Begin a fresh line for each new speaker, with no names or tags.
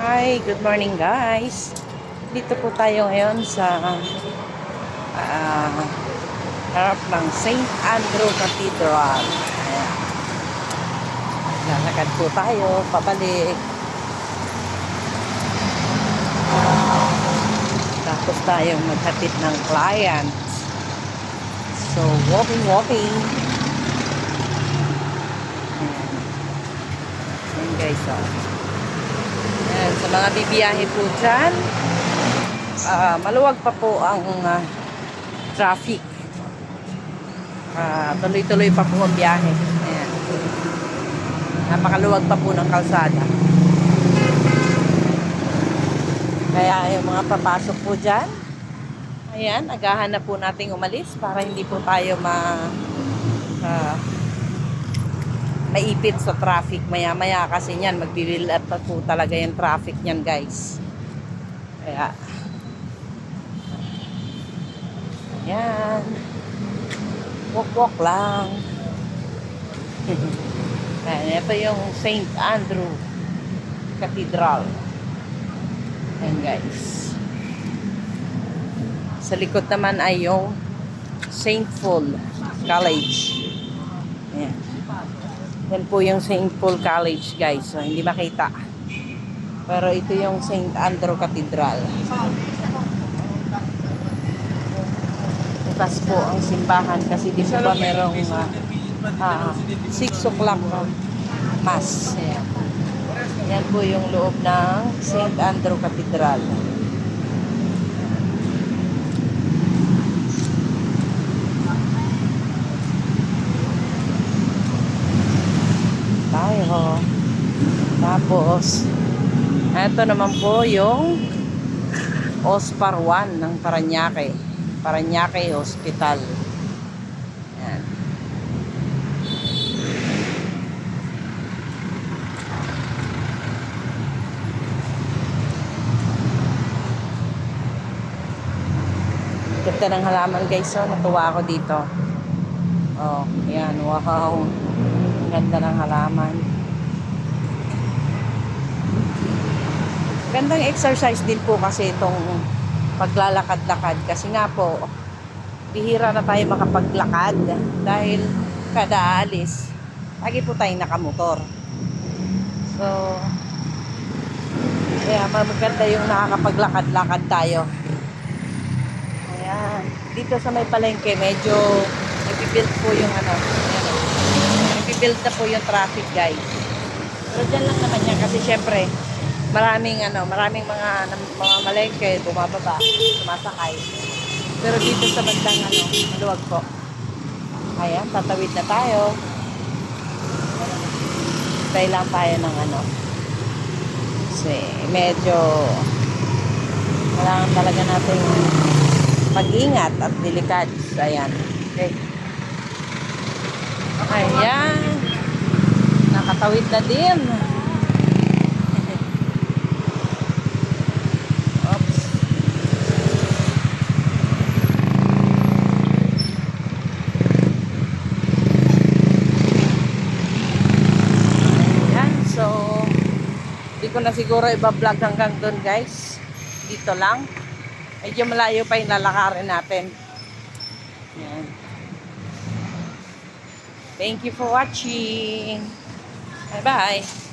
Hi, good morning guys. Dito po tayo ngayon sa ah, harap ng St. Andrew Cathedral. Ayan. Lalakad po tayo, pabalik. Tapos tayong maghatid ng clients. So, walking, walking. Ayan. Ayan guys, oh. Mga bibiyahe po dyan, ah, maluwag pa po ang ah, traffic. Ah, tuloy-tuloy pa po ang biyahe. Ayan. Napakaluwag pa po ng kalsada. Kaya yung mga papasok po dyan, ayan, agahan na po nating umalis para hindi po tayo ma... ah, maipit sa traffic maya-maya kasi niyan magbibil up po talaga yung traffic niyan guys kaya yan walk walk lang Ayan, ito yung St. Andrew Cathedral yan guys sa likod naman ay yung St. Paul College Ayan. Yan po yung St. Paul College, guys. So, hindi makita. Pero ito yung St. Andrew Cathedral. Bukas po ang simbahan kasi di ba merong uh, 6 o'clock na mass. Ayan. Yan po yung loob ng St. Andrew Cathedral. Tayo. Tapos, eto naman po yung Ospar 1 ng Paranaque. Paranaque Hospital. Yan. Ganda ng halaman guys. So, natuwa ako dito. Oh, yan. Wow. Ganda ng halaman. Gandang exercise din po kasi itong paglalakad-lakad. Kasi nga po, bihira na tayo makapaglakad dahil kada alis, lagi po tayong nakamotor. So, kaya maganda yung nakakapaglakad-lakad tayo. Ayan. Dito sa may palengke, medyo nag-build po yung ano. Nag-build na po yung traffic, guys. Pero dyan lang naman yan kasi syempre, maraming ano, maraming mga mga malengke bumababa, sumasakay. Pero dito sa bandang ano, maluwag po. Ayan, tatawid na tayo. Tay lang tayo ng ano. Kasi medyo kailangan talaga natin mag-ingat at delikad. Ayan. Okay. Ayan. Nakatawid na din. Oops. Ayan. So, hindi ko na siguro iba-vlog hanggang doon guys. Dito lang. Medyo malayo pa yung lalakarin natin. Ayan. Thank you for watching. Bye-bye.